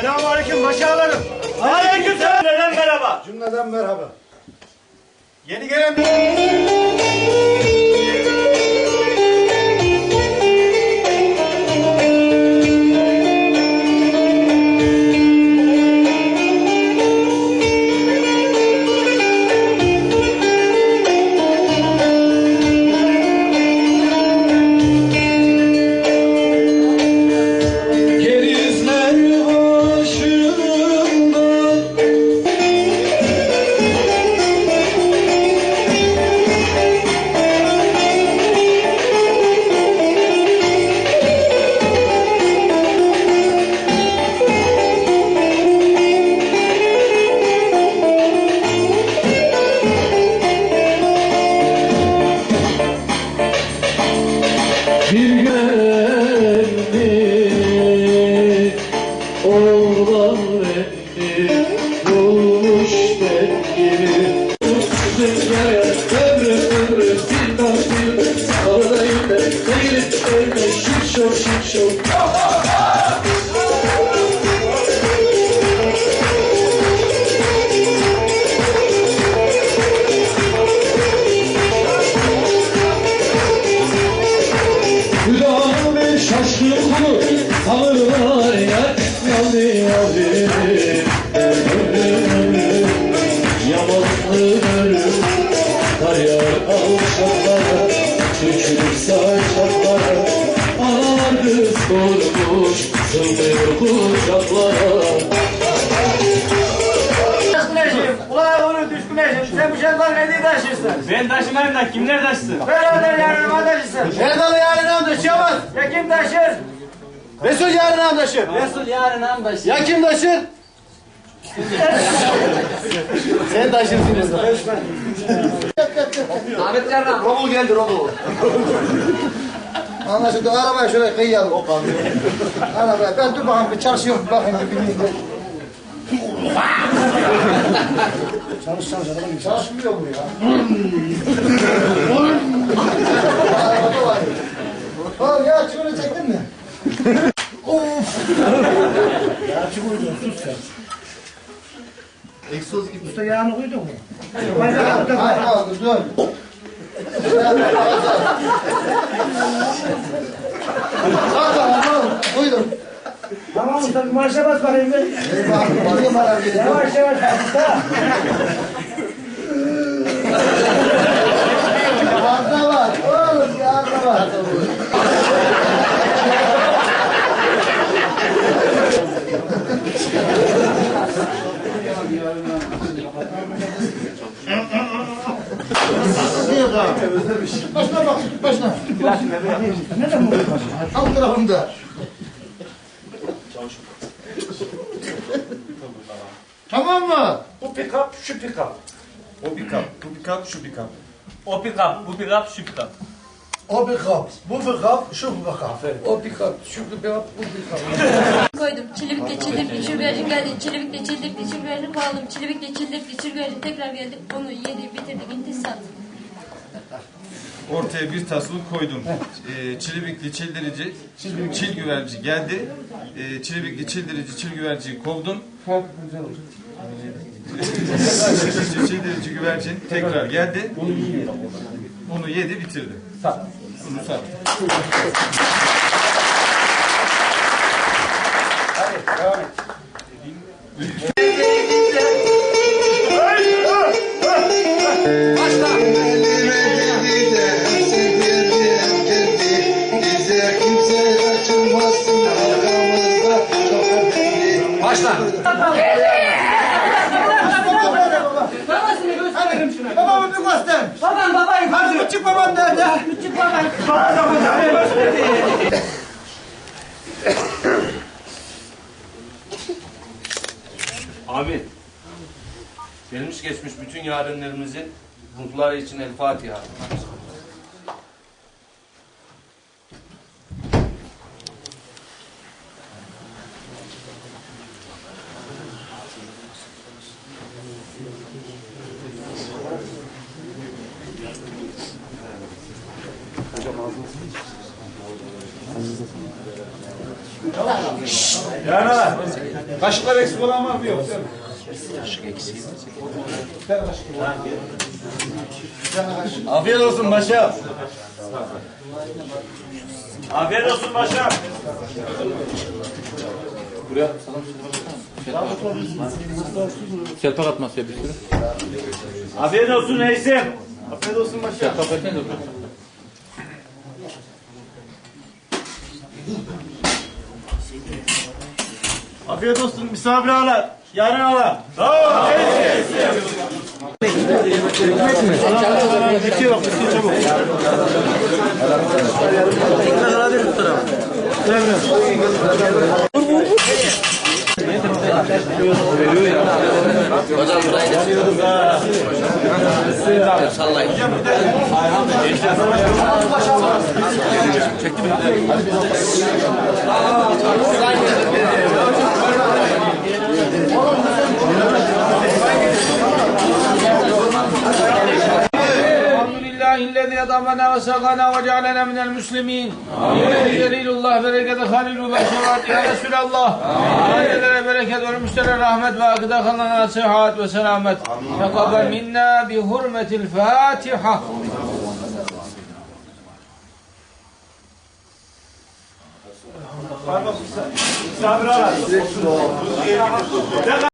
Selamun aleyküm başağlarım. Aleyküm selam. Cümleden merhaba. Cümleden merhaba. Yeni gelen Alırlar yer Yandı yandı Ölüm Yamanlı ölüm Kar yağar alçaklara Dökülür saçaklara kucaklara düşkünleşim. Sen bu şartlar ne diye taşırsın? Ben taşımayayım da kimler taşısın? Beraber yarınıma taşırsın. Erdal yarın taşıyamaz Ya kim taşır? Resul yarın taşır Resul yarın am taşır. Ya kim taşır? Sen taşırsın Resul Ahmet yarın Robul geldi Robul. Anlaşıldı. Arabaya şöyle kıyalım. Arabaya. Ben dur bakayım bir çalışıyorum. Bakayım bir. Çalış çalış. Araba gibi. Çalışmıyor bu ya. Arabada var. Oğlum ya şunu çektin mi? of. ya uydun sus sen. Egzoz gibi. Usta yağını uydun mu? Hayır hayır dur. Tamam tamam buyurun. Bir marşa bas bakayım ben. Yavaş yavaş bas usta. Fazla var. Oğlum yardım var. Başına bak, başına. Neden bu? Al tarafımda. Tamam mı? Bu pick-up şu pick-up. O pikap, bu pikap, şu pikap. O pikap, bu pikap, şu pikap. O bir kap, bu bir kap, şu bir kap. O bir kap, şu bir kap, bu bir kap. koydum. Çilebikle çildirdi, çırgacın geldi. Çilebikle çildirdi, çırgacın koydum. Çilebikle çildirdi, çırgacın tekrar geldi. Onu yedi, bitirdik, intisat. Ortaya bir tasvir koydum. Ee, çilibikli çildirici, çil güverci geldi. Ee, çilibikli çildirici, çil güverciyi kovdum. Çildirici, çildirici güvercin tekrar geldi. Onu yedi, bitirdi. Bunu sat. Babamı bir Hadi küçük babam nerede? Küçük babam. Bana da hocam. Amin. Gelmiş geçmiş bütün yarınlarımızın ruhları için El Fatiha. Yana. Kaşıklar eksik olan var mı? Yok. Afiyet olsun paşam. Afiyet olsun paşam. Selpak atması ya bir sürü. Afiyet olsun reisim. Afiyet olsun paşam. Selpak versene de Afiyet olsun misafir ağlar. Yarın ağlar. Tamam. Ekmek mi? Bitti yok, bitti çabuk. Ekmek alabilir bu tarafa. Gel gel. Vur vur vur. Veriyor ya. Hocam burayı da çıkıyoruz ha. Sallayın. Çektim. Hadi biz de. الذي أطعمنا وسقانا وجعلنا من المسلمين جليل الله bereket halil başavat ya Resulallah ailelere bereket ölmüşlere rahmet ve akıda kalanlara sıhhat ve selamet tekabel minna bi hurmetil Fatiha Misafir ağalar.